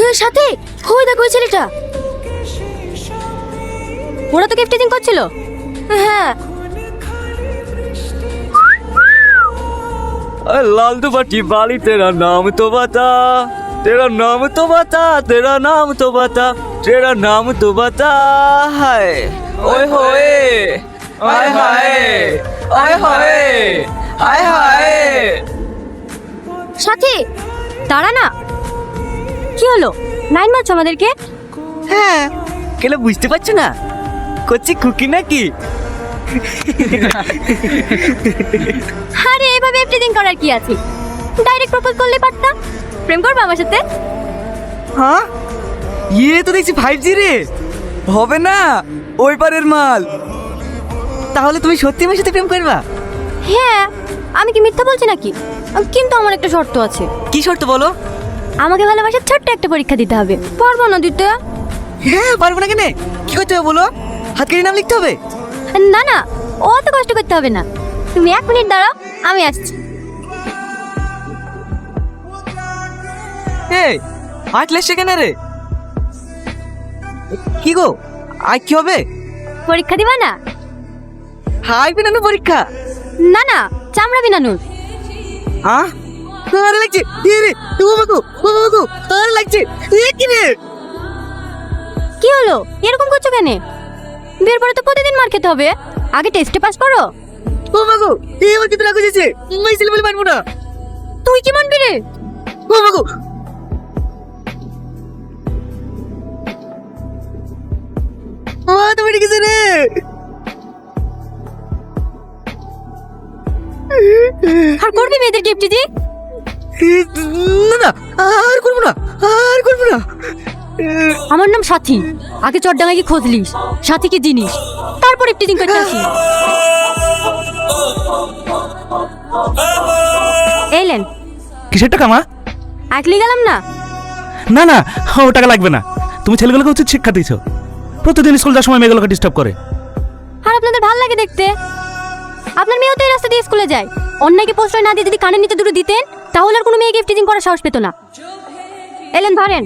এর সাথে ওই দেখো ওই ছেলেটা ওরা তো গিফটিং করছিল হ্যাঁ अरे लाल दुपट्टी वाली तेरा नाम तो बता तेरा नाम तो बता तेरा नाम तो बता तेरा नाम तो बता हाय ओए होए हाय हाय हाय हाय हाय हाय সাথী দাঁড়া না। কি হলো? নাইন মারছো আমাদেরকে? হ্যাঁ। কেন বুঝতে পারছ না? করছি কুকি নাকি? আরে এইভাবে এভরিথিং করার কি আছে? ডাইরেক্ট প্রপোজ করলে পারতাম প্রেম করবে আমার সাথে? হ্যাঁ? ইয়ে তো দেখছি ফাইভ জি রে। হবে না ওই পারের মাল। তাহলে তুমি সত্যি আমার সাথে প্রেম করবা? হ্যাঁ আমি কি মিথ্যা বলছি নাকি? কিন্তু আমার একটা শর্ত আছে। কি শর্ত বলো? আমাকে ভালোবাসার ছোট্ট একটা পরীক্ষা দিতে হবে। পারব না দিতে? হ্যাঁ পারব না কেনে? কি করতে হবে বলো? হাত কেটে নাম লিখতে হবে? না না অত কষ্ট করতে হবে না। তুমি এক মিনিট দাঁড়াও আমি আসছি। এই হাঁটলে সেখানে রে। কি গো আজ কি হবে? পরীক্ষা দিবা না? হাই পিনানো পরীক্ষা। না না চামড়া বিনানুর। হ্যাঁ আরে লাগছে। এ রে ও বাবু ও বাবু আরে লাগছে। এ কি রে? কি হলো? এরকম করছ কেন? বিয়ের পরে তো প্রতিদিন মার খেতে হবে। আগে টেস্টে পাস করো। ও বাবু এ আমার কিন্তু রাগ হয়েছে। মাই ছেলে বলে মানবো না। তুই কি মানবি রে? ও বাবু ও তুমি ডেকেছে রে? আর করবি মেয়েদের গিফট দি না না আর করব না আর করব না। আমার নাম সাথী। আগে চটডাঙ্গায় কি খোঁজলিস সাথী কি জিনিস তারপর ইফটিজিং করতে আসি। এলেন কিসের টাকা মা? একলি গেলাম না? না না ও টাকা লাগবে না। তুমি ছেলেগুলোকে উচিত শিক্ষা দিয়েছ। প্রতিদিন স্কুল যাওয়ার সময় মেয়েগুলোকে ডিস্টার্ব করে। আর আপনাদের ভালো লাগে দেখতে? আপনার মেয়েও তো এই রাস্তা দিয়ে স্কুলে যায়। অন্যকে প্রশ্রয় না দিয়ে যদি কানের নিতে দুটো দিতেন, তাহলে আর কোনো মেয়ে গিফটিজিং করার সাহস পেত না। এলেন, ধরেন।